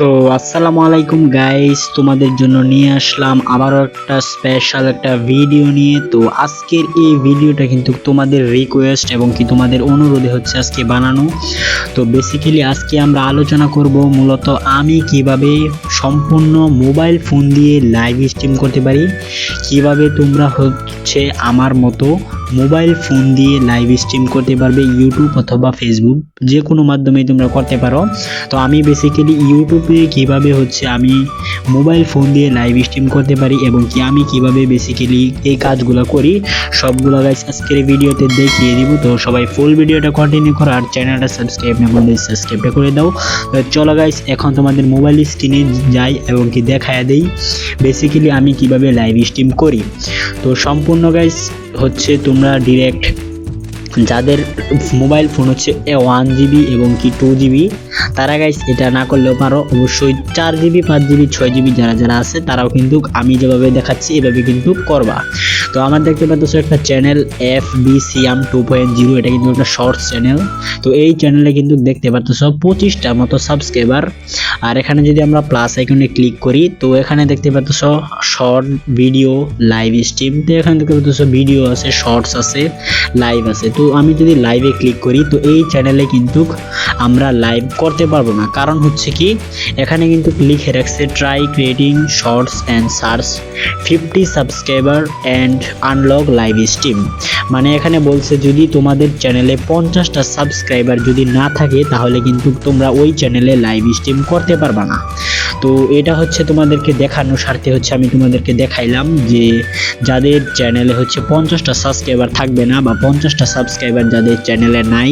So আসসালামু আলাইকুম guys তোমাদের জন্য নিয়ে আসলাম আবারও একটা স্পেশাল একটা ভিডিও নিয়ে। তো আজকের এই ভিডিওটা কিন্তু তোমাদের রিকোয়েস্ট এবং কি তোমাদের অনুরোধে হচ্ছে আজকে বানানো। তো বেসিক্যালি আজকে আমরা আলোচনা করব মূলত আমি কীভাবে সম্পূর্ণ মোবাইল ফোন দিয়ে লাইভ স্ট্রিম করতে পারি। কীভাবে তোমরা হচ্ছে আমার মতো মোবাইল ফোন দিয়ে লাইভ স্ট্রিম করতে পারবে ইউটিউব অথবা ফেসবুক যে কোনো মাধ্যমে তোমরা করতে পারো। তো আমি বেসিক্যালি ইউটিউবে কীভাবে হচ্ছে আমি মোবাইল ফোন দিয়ে লাইভ স্ট্রিম করতে পারি এবং কি আমি কীভাবে বেসিক্যালি এই কাজগুলো করি, সবগুলো গাইস আজকের ভিডিওতে দেখিয়ে দিব। তো সবাই ফুল ভিডিওটা কন্টিনিউ করো আর চ্যানেলটা সাবস্ক্রাইব না করলে সাবস্ক্রাইবটা করে দাও। তো চলো গাইস এখন তোমাদের মোবাইল স্ক্রিনে যাই এবং কি দেখায় দেই। বেসিক্যালি আমি কীভাবে লাইভ স্ট্রিম করি। তো সম্পূর্ণ গাইস হচ্ছে তোমরা ডিরেক্ট যাদের মোবাইল ফোন হচ্ছে ওয়ান জিবি এবং কি টু জিবি তারা গাইস এটা না করলেও পারো। অবশ্যই চার জিবি পাঁচ জিবি ছয় জিবি যারা যারা আছে, তারাও কিন্তু আমি যেভাবে দেখাচ্ছি, এভাবে কিন্তু করবা। তো আমার দেখতে পাচ্ছ একটা channel F B Siam two point zero এটা কিন্তু একটা শর্টস চ্যানেল তো এই চ্যানেলে কিন্তু দেখতে পাচ্ছ পঁচিশটা মতো সাবস্ক্রাইবার আর এখানে যদি আমরা প্লাস আইকনে ক্লিক করি, তো এখানে দেখতে পাচ্ছ শর্ট ভিডিও লাইভ স্ট্রিম তো এখানে দেখতে পাচ্ছ ভিডিও আছে শর্টস আছে লাইভ আছে। তো আমি যদি লাইভে ক্লিক করি, তো এই চ্যানেলে কিন্তু আমরা লাইভ করতে পারব না। কারণ হচ্ছে কি, এখানে কিন্তু লিখে রাখছে try creating shorts and search fifty subscriber and unlock live stream মানে এখানে বলছে, যদি তোমাদের চ্যানেলে পঞ্চাশটা সাবস্ক্রাইবার যদি না থাকে, তাহলে কিন্তু তোমরা ওই চ্যানেলে লাইভ স্ট্রিম করতে পারবা না। তো এটা হচ্ছে তোমাদেরকে দেখানোর স্বার্থে হচ্ছে আমি তোমাদেরকে দেখাইলাম যে, যাদের চ্যানেলে হচ্ছে পঞ্চাশটা সাবস্ক্রাইবার থাকবে না বা পঞ্চাশটা সাবস্ক্রাইবার যাদের চ্যানেলে নাই,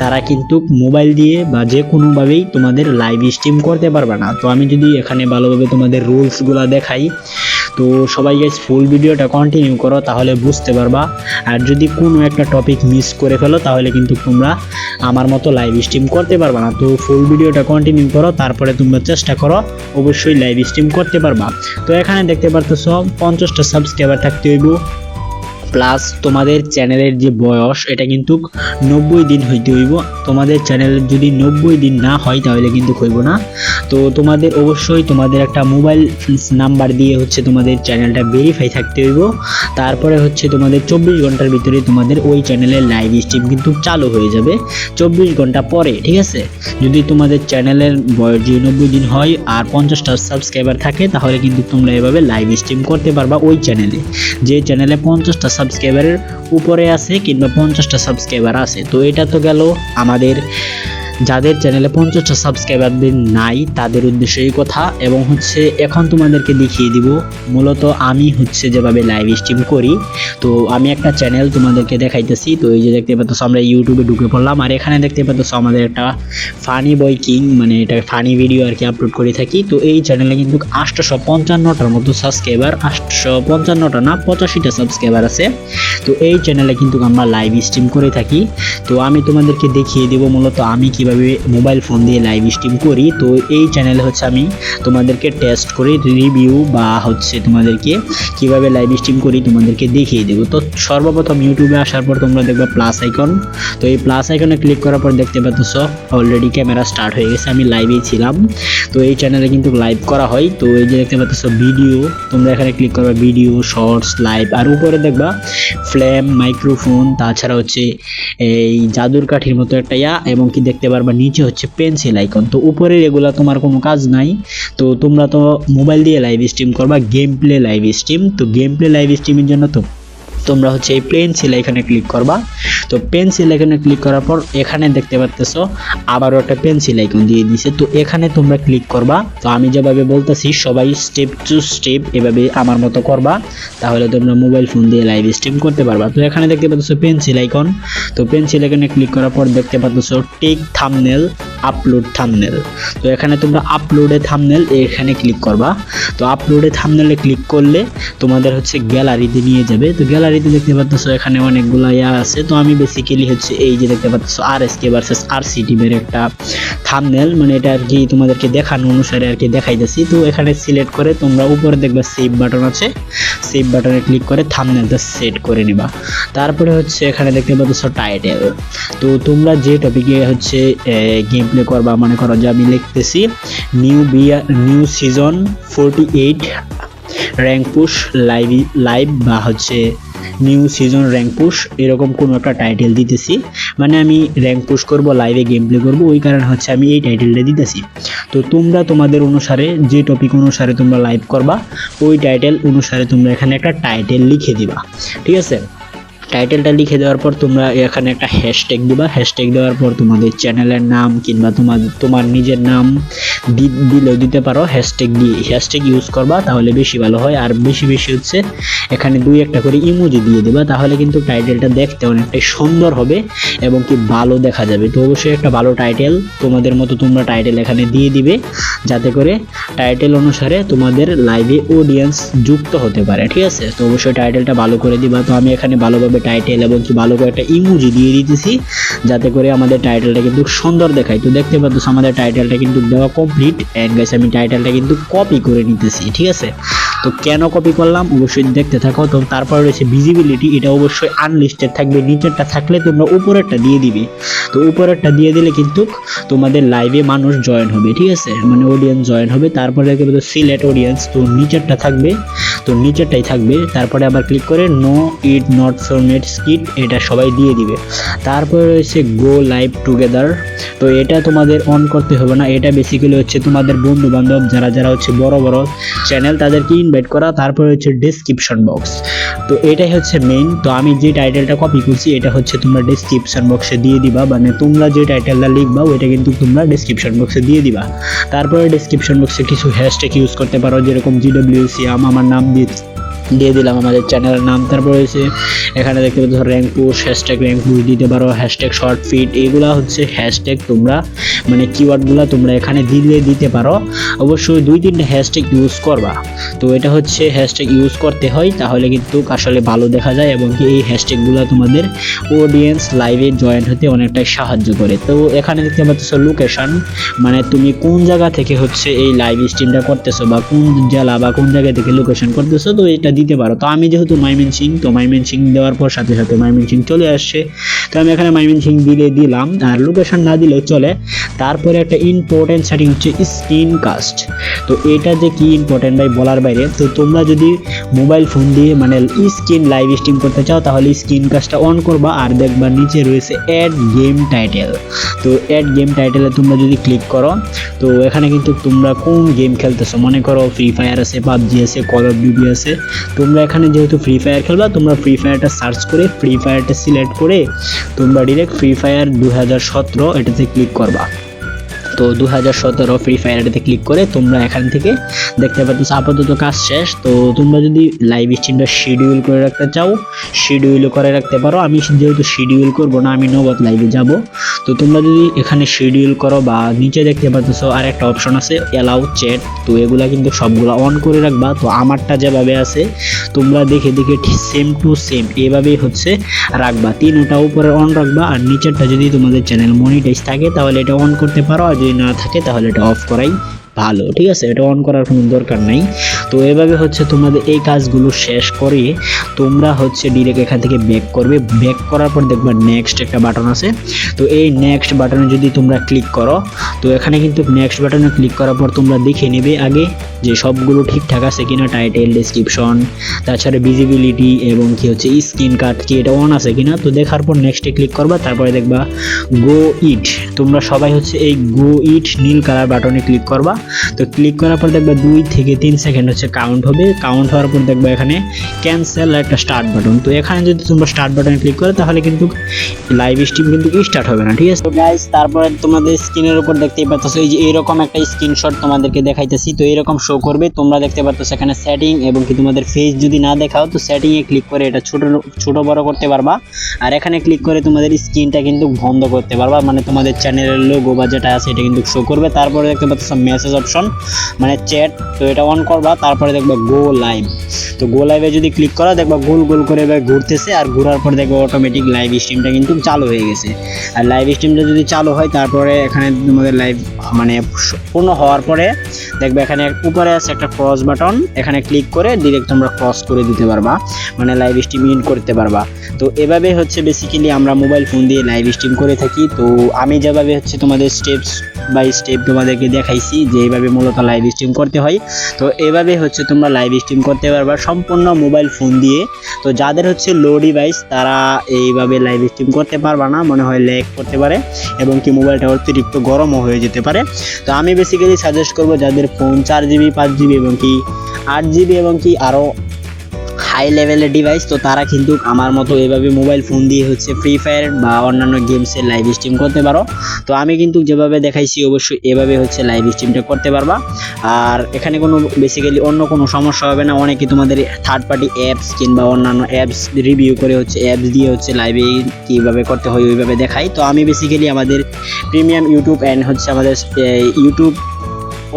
তারা কিন্তু মোবাইল দিয়ে বা যে কোনোভাবেই তোমাদের লাইভ স্ট্রিম করতে পারবে না। তো আমি যদি এখানে ভালোভাবে তোমাদের রুলসগুলো দেখাই, তো সবাই গাইজ ফুল ভিডিওটা কন্টিনিউ করো, তাহলে বুঝতে পারবা। আর যদি কোনো একটা টপিক মিস করে ফেলো, তাহলে কিন্তু তোমরা আমার মতো লাইভ স্ট্রিম করতে পারবা না। তো ফুল ভিডিওটা কন্টিনিউ করো, তারপরে তোমরা চেষ্টা করো, অবশ্যই লাইভ স্ট্রিম করতে পারবা। তো এখানে দেখতে পারতেছো, পঞ্চাশটা সাবস্ক্রাইবার থাকতে হইব। প্লাস তোমাদের চ্যানেলের যে বয়স, এটা কিন্তু নব্বই দিন হইতে হইব। তোমাদের চ্যানেলের যদি নব্বই দিন না হয়, তাহলে কিন্তু হইব না। তো তোমাদের অবশ্যই তোমাদের একটা মোবাইল নাম্বার দিয়ে হচ্ছে তোমাদের চ্যানেলটা ভেরিফাই থাকতে হইব। তারপরে হচ্ছে তোমাদের চব্বিশ ঘণ্টার ভিতরে তোমাদের ওই চ্যানেলের লাইভ স্ট্রিম কিন্তু চালু হয়ে যাবে চব্বিশ ঘণ্টা পরে, ঠিক আছে? যদি তোমাদের চ্যানেলের বয়স যদি নব্বই দিন হয় আর পঞ্চাশটা সাবস্ক্রাইবার থাকে, তাহলে কিন্তু তোমরা এভাবে লাইভ স্ট্রিম করতে পারবা ওই চ্যানেলে। যে চ্যানেলে পঞ্চাশটা সাবস্ক্রাইবারের উপরে আছে কিংবা পঞ্চাশটা সাবস্ক্রাইবার আছে। তো এটা তো গেল আমাদের যাদের চ্যানেলে পঞ্চাশটা সাবস্ক্রাইবারদের নাই, তাদের উদ্দেশ্যে এই কথা এবং হচ্ছে এখন তোমাদেরকে দেখিয়ে দিব, মূলত আমি হচ্ছে যেভাবে লাইভ স্ট্রিম করি। তো আমি একটা চ্যানেল তোমাদেরকে দেখাইতেছি, তো এই যে দেখতে পাচ্ছ আমরা ইউটিউবে ঢুকে পড়লাম, আর এখানে দেখতে পাচ্ছ আমাদের একটা ফানি বই কিং মানে এটা ফানি ভিডিও আর কি আপলোড করে থাকি। তো এই চ্যানেলে কিন্তু আটশোশো পঞ্চান্নটার মতো সাবস্ক্রাইবার আটশো পঞ্চান্নটা না, পঁচাশিটা সাবস্ক্রাইবার আছে। তো এই চ্যানেলে কিন্তু আমরা লাইভ স্ট্রিম করে থাকি। তো আমি তোমাদেরকে দেখিয়ে দেবো, মূলত আমি কীভাবে মোবাইল ফোন দিয়ে লাইভ স্ট্রিম করি, তো এই চ্যানেলে হচ্ছে আমি তোমাদেরকে টেস্ট করে রিভিউ বা হচ্ছে তোমাদেরকে কীভাবে লাইভ স্ট্রিম করি তোমাদেরকে দেখিয়ে দেবো। তো সর্বপ্রথম ইউটিউবে আসার পর তোমরা দেখবে প্লাস আইকন তো এই প্লাস আইকনে ক্লিক করার পর দেখতে পাচ্ছ অলরেডি ক্যামেরা স্টার্ট হয়ে গেছে, আমি লাইভেই ছিলাম। তো এই চ্যানেলে কিন্তু লাইভ করা হয়। তো এই যে দেখতে পাচ্ছ ভিডিও তোমরা এখানে ক্লিক করবে ভিডিও শর্টস লাইভ আর উপরে দেখবা ফ্ল্যাম মাইক্রোফোন তাছাড়া হচ্ছে এই জাদুর কাঠির মতো একটা ইয়া, এবং কি দেখতে পারবা নিচে হচ্ছে পেন্সিল আইকন তো উপরে এগুলো তোমার কোনো কাজ নাই। তো তোমরা তো মোবাইল দিয়ে লাইভ স্ট্রিম করবা গেম প্লে লাইভ স্ট্রিম তো গেম প্লে লাইভ স্ট্রিমের জন্য তো তোমরা হচ্ছে এই পেন্সিল এখানে ক্লিক করবা। তো পেন্সিল এখানে ক্লিক করার পর এখানে দেখতে পাচ্তেছো আবারও একটা পেন্সিল আইকন দিয়ে দিছে। তো এখানে তোমরা ক্লিক করবা। তো আমি যেভাবে বলতেছি, সবাই স্টেপ টু স্টেপ এভাবে আমার মতো করবা। তাহলে তোমরা মোবাইল ফোন দিয়ে লাইভ স্ট্রিম করতে পারবা। তো এখানে দেখতে পাচ্ছ পেন্সিল আইকন তো পেন্সিল আইকনে ক্লিক করার পর দেখতে পাচ্ছ টেক থামনেল আপলোড থামনেল তো এখানে তোমরা আপলোডে থামনেল এখানে ক্লিক করবা। তো আপলোডে থামনেলে ক্লিক করলে তোমাদের হচ্ছে গ্যালারিতে নিয়ে যাবে। তো গ্যালারি গ্যালারিতে দেখতে পাচ্ছ এখানে অনেকগুলো ইয়া আছে। তো আমি বেসিক্যালি হচ্ছে এই যে দেখতে পাচ্ছ R S K versus R C টিমের একটা থামনেল মানে এটা আর কি তোমাদেরকে দেখানো অনুসারে আর কি দেখাইতেছি। তো এখানে সিলেক্ট করে তোমরা উপরে দেখবে সেভ বাটন আছে। সেভ বাটনে ক্লিক করে থামনেলটা সেট করে নিবা। তারপরে হচ্ছে এখানে দেখতে পাচ্ছ টাইটেল তো তোমরা যে টপিকে হচ্ছে গেম প্লে করবা, মনে করো যে আমি লিখতেছি new year new season forty eight rank push live live বা হচ্ছে নিউ সিজন র্যাঙ্ক পুশ এরকম কোনো একটা টাইটেল দিতেছি। মানে আমি র্যাঙ্ক পুশ করব লাইভে গেম প্লে করব, ওই কারণে হচ্ছে আমি এই টাইটেলটা দিতেছি। তো তোমরা তোমাদের অনুসারে যে টপিক অনুসারে তোমরা লাইভ করবা, ওই টাইটেল অনুসারে তোমরা এখানে একটা টাইটেল লিখে দিবা। ঠিক আছে? টাইটেলটা লিখে দেওয়ার পর তোমরা এখানে একটা হ্যাশট্যাগ দিবা। হ্যাশট্যাগ দেওয়ার পর তোমাদের চ্যানেলের নাম কিংবা তোমার তোমার নিজের নাম দিলেও দিতে পারো। হ্যাশট্যাগ দিয়ে হ্যাশট্যাগ ইউজ করবা, তাহলে বেশি ভালো হয়। আর বেশি বেশি হচ্ছে, এখানে দুই একটা করে ইমোজি দিয়ে দিবা, তাহলে কিন্তু টাইটেলটা দেখতে অনেকটাই সুন্দর হবে এবং কি ভালো দেখা যাবে। তো অবশ্যই একটা ভালো টাইটেল তোমাদের মতো তোমরা টাইটেল এখানে দিয়ে দিবে, যাতে করে টাইটেল অনুসারে তোমাদের লাইভে অডিয়েন্স যুক্ত হতে পারে, ঠিক আছে? তো অবশ্যই টাইটেলটা ভালো করে দিবা। তো আমি এখানে ভালোভাবে টাইটেল এবং কি ভালো করে একটা ইমোজি দিয়ে দিতেছি, যাতে করে আমাদের টাইটেলটা কিন্তু সুন্দর দেখায়। তো দেখতে পাচ্ছ আমাদের টাইটেলটা কিন্তু দেওয়া কমপ্লিট অ্যান্ড গাইস আমি টাইটেলটা কিন্তু কপি করে নিতেছি, ঠিক আছে? তো কেন কপি করলাম? অবশ্যই দেখতে থাকো। তো তারপর রয়েছে ভিজিবিলিটি এটা অবশ্যই আনলিস্টেড থাকবে। নিচেরটা থাকলে তোমরা উপরেরটা দিয়ে দিবে। তো উপরেরটা দিয়ে দিলে কিন্তু তোমাদের লাইভে মানুষ জয়েন হবে, ঠিক আছে? মানে অডিয়েন্স জয়েন হবে। তারপরে তো সিলেক্ট অডিয়েন্স তো নিচেরটা থাকবে। তো নিচেরটাই থাকবে। তারপরে আবার ক্লিক করে no it not for net skit এটা সবাই দিয়ে দিবে। তারপরে রয়েছে গো লাইভ টুগেদার তো এটা তোমাদের অন করতে হবে না। এটা বেসিক্যালি হচ্ছে তোমাদের বন্ধু বান্ধব যারা যারা হচ্ছে বড় বড় চ্যানেল তাদেরকে ইনভাইট করা, তারপরে হচ্ছে ডেসক্রিপশন বক্স তো এটাই হচ্ছে মেইন তো আমি যে টাইটেলটা কপি করছি, এটা হচ্ছে তোমরা ডেসক্রিপশন বক্সে দিয়ে দিবা। মানে তোমরা যে টাইটেলটা লিখবা, ওইটা কিন্তু তোমরা ডেসক্রিপশন বক্সে দিয়ে দিবা। তারপরে ডেসক্রিপশন বক্সে কিছু হ্যাশট্যাগ ইউজ করতে পারো, যেরকম জিডব্লিউসি আমার নাম দিয়ে দিয়ে দিলাম আমাদের চ্যানেলের নাম। তারপর রয়েছে, এখানে দেখতে পাচ্ছ rank push hashtag rank push দিতে পারো হ্যাশট্যাগ শর্ট ফিট এগুলা হচ্ছে হ্যাশট্যাগ তোমরা মানে কিওয়ার্ডগুলো তোমরা এখানে দিলে দিতে পারো। অবশ্যই দুই তিনটা হ্যাশট্যাগ ইউজ করবা। তো এটা হচ্ছে হ্যাশট্যাগ ইউজ করতে হয়, তাহলে কিন্তু আসলে ভালো দেখা যায় এবং এই হ্যাশট্যাগুলো তোমাদের অডিয়েন্স লাইভে জয়েন হতে অনেকটাই সাহায্য করে। তো এখানে দেখতে পাচ্ছ লোকেশন মানে তুমি কোন জায়গা থেকে হচ্ছে এই লাইভ স্ট্রিমটা করতেছো বা কোন জেলা বা কোন জায়গা থেকে লোকেশন করতেছো, তো এটা দিতে পারো। তো আমি যেহেতু মাইমেন সিং, তো মাইমেন সিং দেওয়ার পর সাথে সাথে মাইমেন সিং চলে আসছে। তো আমি এখানে মাইমেন সিং দিলে দিলাম। আর লোকেশন না দিলেও চলে। তারপরে একটা ইম্পর্টেন্ট সেটিং হচ্ছে স্ক্রিন কাস্ট তো এটা যে কি ইম্পর্টেন্ট ভাই বলার বাইরে, তো তোমরা যদি মোবাইল ফোন দিয়ে মানে স্ক্রিন লাইভ স্ট্রিম করতে চাও, তাহলে স্ক্রিন কাস্টটা অন করবা। আর দেখবা নিচে রয়েছে অ্যাড গেম টাইটেল তো অ্যাড গেম টাইটেলে তোমরা যদি ক্লিক করো, তো এখানে কিন্তু তোমরা কোন গেম খেলতেছো? মনে করো ফ্রি ফায়ার আছে, পাবজি আছে কল অফ ডিউটি আছে। তোমরা এখানে যেহেতু ফ্রি ফায়ার খেলবা, তোমরা ফ্রি ফায়ারটা সার্চ করে ফ্রি ফায়ারটা সিলেক্ট করে তোমরা ডিরেক্ট ফ্রি ফায়ার দু হাজার সতেরো এটাতে ক্লিক করবা। তো দু হাজার সতেরো ফ্রি ফায়ারটাতে ক্লিক করে তোমরা এখান থেকে দেখতে পাচ্ছ আপাতত কাজ শেষ। তো তোমরা যদি লাইভ স্ট্রিমটা শিডিউল করে রাখতে চাও শিডিউল করে রাখতে পারো। আমি যেহেতু শিডিউল করব না, আমি নগদ লাইভে যাব। তো তোমরা যদি এখানে শিডিউল করো বা নিচে দেখতে পাচ্ছ আর একটা অপশন আছে অ্যালাউ চ্যাট তো এগুলা কিন্তু সবগুলা অন করে রাখবা। তো আমারটা যেভাবে আছে, তোমরা দেখে দেখে সেম টু সেম এভাবেই হচ্ছে রাখবা। তিনটা উপরে অন রাখবা আর নিচেরটা যদি তোমাদের চ্যানেল মনিটাইজ থাকে, তাহলে এটা অন করতে পারো। আর যদি না থাকে, তাহলে এটা অফ করাই। ভালো, ঠিক আছে? এটা অন করার কোনো দরকার নেই। তো এভাবে হচ্ছে তোমাদের এই কাজগুলো শেষ করে তোমরা হচ্ছে ডিরেক্ট এখান থেকে ব্যাক করবে। ব্যাক করার পর দেখবা নেক্সট একটা বাটন আছে। তো এই নেক্সট বাটনে যদি তোমরা ক্লিক করো, তো এখানে কিন্তু নেক্সট বাটনে ক্লিক করার পর তোমরা দেখে নেবে আগে যে সবগুলো ঠিকঠাক আছে কিনা টাইটেল ডেসক্রিপশন তাছাড়া ভিজিবিলিটি এবং কি হচ্ছে স্ক্রিন কার্ড কি এটা অন আছে কিনা। তো দেখার পর নেক্সটে ক্লিক করবা, তারপরে দেখবা গো ইট তোমরা সবাই হচ্ছে এই গো ইট নীল কালার বাটনে ক্লিক করবা। তো ক্লিক করার পর দেখবা দুই থেকে তিন সেকেন্ড হচ্ছে কাউন্ট হবে। কাউন্ট হওয়ার পর দেখবা এখানে ক্যান্সেল একটা স্টার্ট বাটন তো এখানে যদি তোমরা স্টার্ট বাটনে ক্লিক করো, তাহলে কিন্তু লাইভ স্ট্রিম কিন্তু স্টার্ট হবে না, ঠিক আছে? তো গাইস তারপরে তোমাদের স্ক্রিনের উপর দেখতেই পাচ্ছ এই যে এরকম একটা স্ক্রিনশট তোমাদেরকে দেখাইতেছি। তো এরকম শো করবে, তোমরা দেখতে পাচ্ছ এখানে সেটিং এবং কি তোমাদের ফেস যদি না দেখাও, তো সেটিং এ ক্লিক করে এটা ছোট ছোট বড় করতে পারবা। আর এখানে ক্লিক করে তোমাদের স্ক্রিনটা কিন্তু বন্ধ করতে পারবা। মানে তোমাদের চ্যানেলের লোগো বা যেটা আছে, এটা কিন্তু শো করবে। তারপরে দেখতে পাচ্ছ মেসেজ অপশন মানে চ্যাট তো এটা অন করবা, তারপরে দেখবা গো লাইভ তো গো লাইভে যদি ক্লিক করো, দেখবা গোল গোল করে ঘুরতেছে, আর ঘোরার পর দেখবা অটোমেটিক লাইভ স্ট্রিমটা কিন্তু চালু হয়ে গেছে। আর লাইভ স্ট্রিমটা যদি চালু হয়, তারপরে এখানে তোমাদের লাইভ মানে পূর্ণ হওয়ার পরে দেখবে এখানে উপরে আছে একটা ক্রস বাটন এখানে ক্লিক করে ডিরেক্ট তোমরা ক্রস করে দিতে পারবা মানে লাইভ স্ট্রিম ইন করতে পারবা। তো এভাবে হচ্ছে বেসিক্যালি আমরা মোবাইল ফোন দিয়ে লাইভ স্ট্রিম করে থাকি। তো আমি যেভাবে হচ্ছে তোমাদের স্টেপস বাই স্টেপ তোমাদেরকে দেখাইছি, যে এইভাবে মূলত লাইভ স্ট্রিম করতে হয়। তো এভাবে হচ্ছে তোমরা লাইভ স্ট্রিম করতে পারবা সম্পূর্ণ মোবাইল ফোন দিয়ে। তো যাদের হচ্ছে লো ডিভাইস তারা এইভাবে লাইভ স্ট্রিম করতে পারবা না, মনে হয় ল্যাগ করতে পারে এবং কি মোবাইলটা অতিরিক্ত গরমও হয়ে যেতে পারে। তো আমি বেসিক্যালি সাজেস্ট করব যাদের ফোন চার জিবি পাঁচ জিবি এবং কি আট জিবি এবং কি আরও হাই লেভেলের ডিভাইস তো তারা কিন্তু আমার মতো এভাবে মোবাইল ফোন দিয়ে হচ্ছে ফ্রি ফায়ার বা অন্যান্য গেমসের লাইভ স্ট্রিম করতে পারো। তো আমি কিন্তু যেভাবে দেখাইছি, অবশ্যই এভাবে হচ্ছে লাইভ স্ট্রিমটা করতে পারবা। আর এখানে কোনো বেসিক্যালি অন্য কোনো সমস্যা হবে না। অনেকে তোমাদের থার্ড পার্টি অ্যাপস কিংবা অন্যান্য অ্যাপস রিভিউ করে হচ্ছে অ্যাপস দিয়ে হচ্ছে লাইভে কীভাবে করতে হয়, ওইভাবে দেখাই। তো আমি বেসিক্যালি আমাদের প্রিমিয়াম ইউটিউব অ্যান্ড হচ্ছে আমাদের ইউটিউব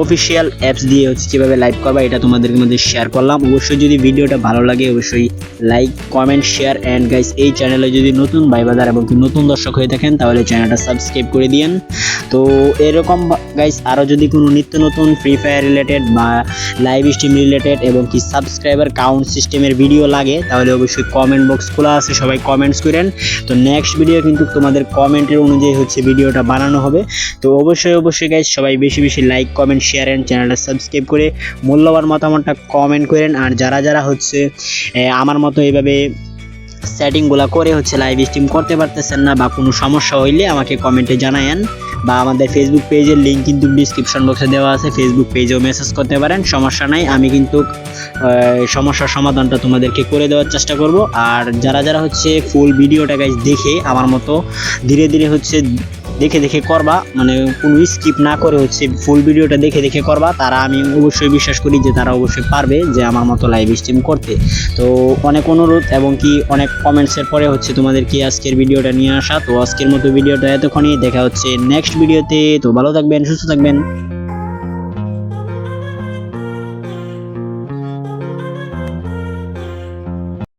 অফিসিয়াল অ্যাপস দিয়ে হচ্ছে কীভাবে লাইভ করবা, এটা তোমাদের মধ্যে শেয়ার করলাম। অবশ্যই যদি ভিডিওটা ভালো লাগে, অবশ্যই like comment share and guys এই চ্যানেলে যদি নতুন ভাই বাজার এবং নতুন দর্শক হয়ে থাকেন, তাহলে চ্যানেলটা সাবস্ক্রাইব করে দিয়েন। তো এরকম গাইস আরও যদি কোনো নিত্য নতুন ফ্রি ফায়ার রিলেটেড বা লাইভ স্ট্রিম রিলেটেড এবং কি সাবস্ক্রাইবার কাউন্ট সিস্টেমের ভিডিও লাগে, তাহলে অবশ্যই কমেন্ট বক্স খোলা আছে, সবাই কমেন্টস করেন। তো নেক্সট ভিডিও কিন্তু তোমাদের কমেন্টের অনুযায়ী হচ্ছে ভিডিওটা বানানো হবে। তো অবশ্যই অবশ্যই গাইস সবাই বেশি বেশি লাইক কমেন্ট শেয়ার অ্যান্ড চ্যানেলটা সাবস্ক্রাইব করে মূল্যবান মতামতটা কমেন্ট করেন। আর যারা যারা হচ্ছে আমার মতো এইভাবে সেটিংগুলো করে হচ্ছে লাইভ স্ট্রিম করতে পারতেছেন না বা কোনো সমস্যা হইলে আমাকে কমেন্টে জানায়েন বা আমাদের ফেসবুক পেজের লিঙ্ক কিন্তু ডিসক্রিপশন বক্সে দেওয়া আছে। ফেসবুক পেজেও মেসেজ করতে পারেন, সমস্যা নাই। আমি কিন্তু সমস্যার সমাধানটা তোমাদেরকে করে দেওয়ার চেষ্টা করব। আর যারা যারা হচ্ছে ফুল ভিডিওটা গাইজ দেখে আমার মতো ধীরে ধীরে হচ্ছে দেখে দেখে করবা। মানে কোনো স্কিপ না করে হচ্ছে ফুল ভিডিওটা দেখে দেখে করবা। তারা আমি অবশ্যই বিশ্বাস করি যে তারা অবশ্যই পারবে যে আমার মতো লাইভ স্ট্রিম করতে। তো অনেক অনুরোধ এবং কি অনেক কমেন্টসের পরে হচ্ছে তোমাদেরকে আজকের ভিডিওটা নিয়ে আসা। তো আজকের মতো ভিডিওটা এতক্ষণই দেখা হচ্ছে নেক্সট ভিডিওতে তো ভালো থাকবেন, সুস্থ থাকবেন।